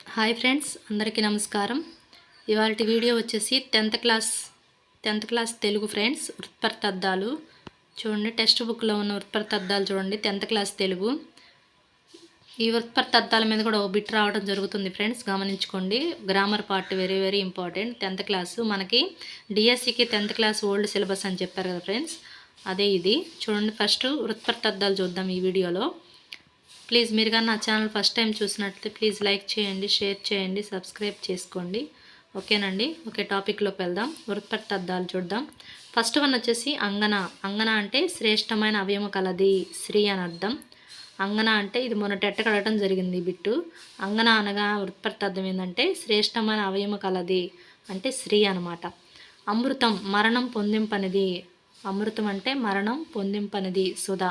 Hi friends అందరికీ నమస్కారం. ఇవాళ వీడియో వచ్చేసి tenth class tenth class Telugu friends వృత్పర్థాలు చూడండి టెక్స్ట్ బుక్లో ఉన్న వృత్పర్థాలు చూడండి టెన్త్ క్లాస్ తెలుగు. ఈ వృత్పర్థాల మీద కూడా ఒక బిట్ రావడం జరుగుతుంది ఫ్రెండ్స్ గమనించుకోండి. Grammar part very very important. Tenth class మనకి డిఎస్సికి టెన్త్ క్లాస్ ఓల్డ్ సిలబస్ అని చెప్పారు కదా ఫ్రెండ్స్ అదే ఇది. చూడండి ఫస్ట్ వృత్పర్థాలు చూద్దాం ఈ వీడియోలో. ప్లీజ్ మీరు కానీ నా ఛానల్ ఫస్ట్ టైం చూసినట్లయితే ప్లీజ్ లైక్ చేయండి షేర్ చేయండి సబ్స్క్రైబ్ చేసుకోండి. ఓకేనండి? ఓకే టాపిక్లోకి వెళ్దాం. అర్థాలు చూద్దాం. ఫస్ట్ వన్ వచ్చేసి అంగన. అంగన అంటే శ్రేష్టమైన అవయవ కలది శ్రీ అని అర్థం. అంగన అంటే ఇది మొన్న టెట్ట జరిగింది బిట్టు. అంగన అనగా వృత్పర్థార్థం ఏంటంటే శ్రేష్టమైన అవయవ కలది అంటే శ్రీ అనమాట అమృతం మరణం పొందింపనిది. అమృతం అంటే మరణం పొందింపనిది. సుధా.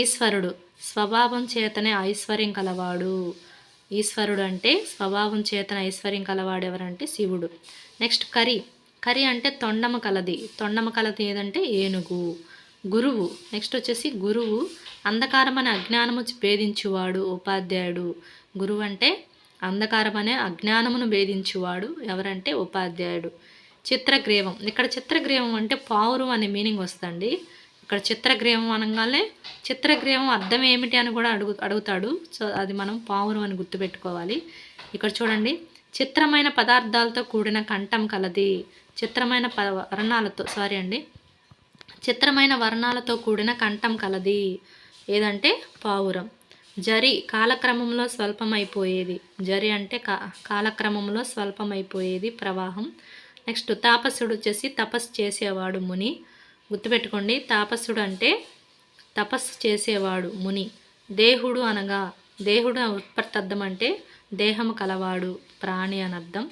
ఈశ్వరుడు స్వభావం చేతనే ఐశ్వర్యం కలవాడు. ఈశ్వరుడు అంటే స్వభావం చేతన ఐశ్వర్యం కలవాడు ఎవరంటే శివుడు. నెక్స్ట్ కరి. కరి అంటే తొండమ కలది. తొండమ కలది ఏదంటే ఏనుగు. గురువు. నెక్స్ట్ వచ్చేసి గురువు అంధకారం అనే అజ్ఞానము భేదించువాడు ఉపాధ్యాయుడు. గురువు అంటే అంధకారం అనే అజ్ఞానమును భేదించువాడు ఎవరంటే ఉపాధ్యాయుడు. చిత్రగ్రీవం. ఇక్కడ చిత్రగ్రీవం అంటే పావురు అనే మీనింగ్ వస్తుంది ఇక్కడ చిత్రగ్రీవం అనగానే చిత్రగ్రీవం అర్థం ఏమిటి అని కూడా అడుగు అడుగుతాడు. సో అది మనం పావురం అని గుర్తుపెట్టుకోవాలి. ఇక్కడ చూడండి. చిత్రమైన పదార్థాలతో కూడిన కంఠం కలది. చిత్రమైన ప వర్ణాలతో సారీ అండి. చిత్రమైన వర్ణాలతో కూడిన కంఠం కలది. ఏదంటే పావురం. జరి కాలక్రమంలో స్వల్పమైపోయేది. జరి అంటే కా కాలక్రమంలో స్వల్పమైపోయేది ప్రవాహం. నెక్స్ట్ తాపస్సుడు వచ్చేసి తపస్సు చేసేవాడు ముని. గుర్తుపెట్టుకోండి తాపస్సుడు అంటే తపస్సు చేసేవాడు ముని. దేహుడు అనగా దేహుడు ఉత్పత్తర్థం అంటే దేహము కలవాడు ప్రాణి అని అర్థం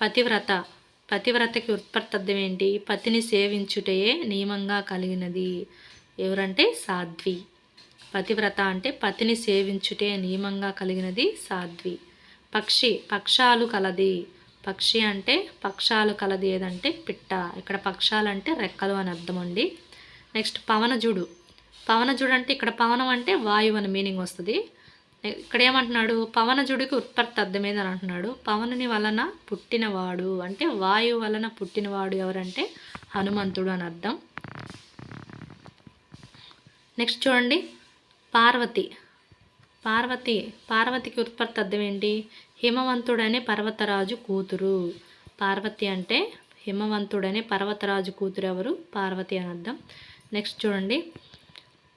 పతివ్రత పతివ్రతకి ఉత్పత్తర్థం ఏంటి పతిని సేవించుటయే నియమంగా కలిగినది. ఎవరంటే? సాధ్వి. పతివ్రత అంటే పతిని సేవించుటే నియమంగా కలిగినది సాధ్వి. పక్షి పక్షాలు కలది. పక్షి అంటే పక్షాలు కలది ఏదంటే పిట్ట. ఇక్కడ పక్షాలు అంటే రెక్కలు అని అర్థం అండి. నెక్స్ట్ పవనజుడు. పవనజుడు అంటే ఇక్కడ పవనం అంటే వాయువు అని మీనింగ్ వస్తుంది. ఇక్కడ ఏమంటున్నాడు? పవనజుడికి ఉత్పత్తి అర్థమేదని అంటున్నాడు? పవనుని వలన పుట్టినవాడు. అంటే వాయువు వలన పుట్టినవాడు ఎవరంటే హనుమంతుడు అని అర్థం. నెక్స్ట్ చూడండి. పార్వతి. పార్వతి పార్వతికి ఉత్పత్తి అర్థం ఏంటి హిమవంతుడనే పర్వతరాజు కూతురు. పార్వతి అంటే హిమవంతుడనే పర్వతరాజు కూతురు ఎవరు? పార్వతి అని అర్థం. నెక్స్ట్ చూడండి.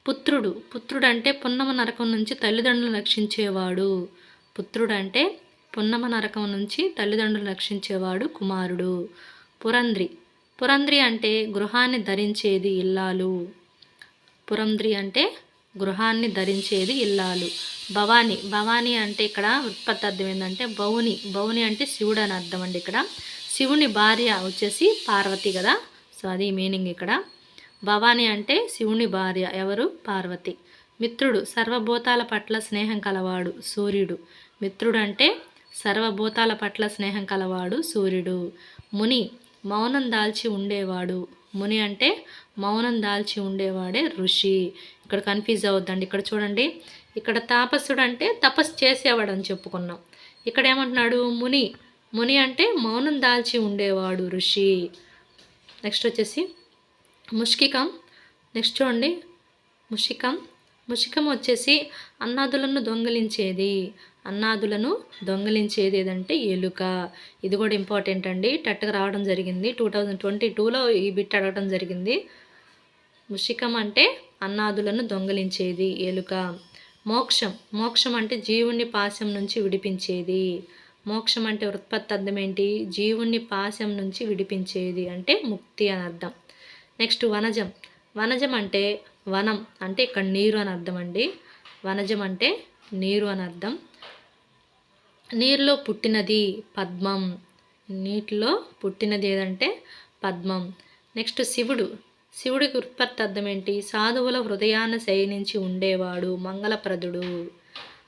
పుత్రుడు. పుత్రుడు అంటే పున్నమ నరకం నుంచి తల్లిదండ్రులను రక్షించేవాడు. పుత్రుడు అంటే పున్నమ నరకం నుంచి తల్లిదండ్రులు రక్షించేవాడు కుమారుడు. పురంద్రి. పురంద్రి అంటే గృహాన్ని ధరించేది ఇల్లాలు. పురంద్రి అంటే గృహాన్ని ధరించేది ఇల్లాలు. భవాని భవాని అంటే ఇక్కడ ఉత్పత్తి అర్థం ఏంటంటే భౌని భౌని అంటే శివుడు అని అర్థం అండి ఇక్కడ. శివుని భార్య వచ్చేసి పార్వతి కదా. సో అది మీనింగ్ ఇక్కడ. భవాని అంటే శివుని భార్య ఎవరు? పార్వతి. మిత్రుడు సర్వభూతాల పట్ల స్నేహం కలవాడు సూర్యుడు. మిత్రుడు అంటే సర్వభూతాల పట్ల స్నేహం కలవాడు సూర్యుడు. ముని మౌనం దాల్చి ఉండేవాడు. ముని అంటే మౌనం దాల్చి ఉండేవాడే ఋషి. ఇక్కడ కన్ఫ్యూజ్ అవద్దండి. ఇక్కడ చూడండి. ఇక్కడ తాపస్సుడు అంటే తపస్సు చేసేవాడు అని చెప్పుకున్నాం. ఇక్కడ ఏమంటున్నాడు? ముని. ముని అంటే మౌనం దాల్చి ఉండేవాడు ఋషి. నెక్స్ట్ వచ్చేసి ముష్కికం. నెక్స్ట్ చూడండి. ముషికం ముషికం వచ్చేసి అన్నాదులను దొంగిలించేది. అన్నాదులను దొంగిలించేది ఏదంటే ఎలుక. ఇది కూడా ఇంపార్టెంట్ అండి. టట్టుగా రావడం జరిగింది. టూ థౌజండ్ ట్వంటీ టూలో ఈ బిట్ అడగడం జరిగింది. ముషికం అంటే అన్నాదులను దొంగిలించేది. ఎలుక మోక్షం. మోక్షం అంటే జీవుణ్ణి పాశం నుంచి విడిపించేది. మోక్షం అంటే ఉత్పత్తి అర్థం ఏంటి? జీవుణ్ణి పాశం నుంచి విడిపించేది అంటే ముక్తి అని అర్థం. నెక్స్ట్ వనజం. వనజం అంటే వనం అంటే ఇక్కడ నీరు అని అర్థం అండి. వనజం అంటే నీరు అని అర్థం. నీరులో పుట్టినది పద్మం. నీటిలో పుట్టినది ఏదంటే పద్మం. నెక్స్ట్ శివుడు. శివుడికి ఉత్పత్తి అర్థం ఏంటి సాధువుల హృదయాన్ని శయనించి ఉండేవాడు మంగళప్రదుడు.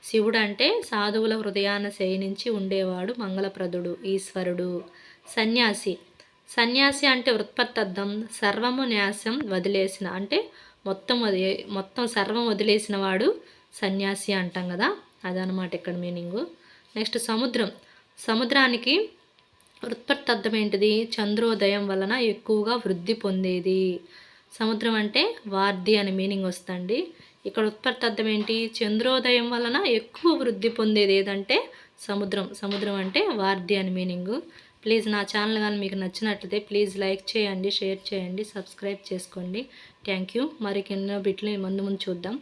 శివుడు అంటే సాధువుల హృదయాన్ని శయనించి ఉండేవాడు మంగళప్రదుడు ఈశ్వరుడు. సన్యాసి. సన్యాసి అంటే ఉత్పత్తి అర్థం సర్వము న్యాసం వదిలేసిన అంటే మొత్తం వదిలే మొత్తం సర్వం వదిలేసిన వాడు సన్యాసి అంటాం కదా అదనమాట ఇక్కడ మీనింగు. నెక్స్ట్ సముద్రం. సముద్రానికి ఉత్పత్తి అర్థం ఏంటిది చంద్రోదయం వలన ఎక్కువగా వృద్ధి పొందేది. సముద్రం అంటే వార్ది అనే మీనింగ్ వస్తుంది ఇక్కడ ఉత్పత్తి అర్థం ఏంటి చంద్రోదయం వలన ఎక్కువ వృద్ధి పొందేది ఏదంటే సముద్రం. సముద్రం అంటే వార్ది అని మీనింగ్. ప్లీజ్ నా ఛానల్ కానీ మీకు నచ్చినట్లయితే ప్లీజ్ లైక్ చేయండి షేర్ చేయండి సబ్స్క్రైబ్ చేసుకోండి. Thank you. మరి మరికెన్నో బిట్లు ముందు ముందు చూద్దాం.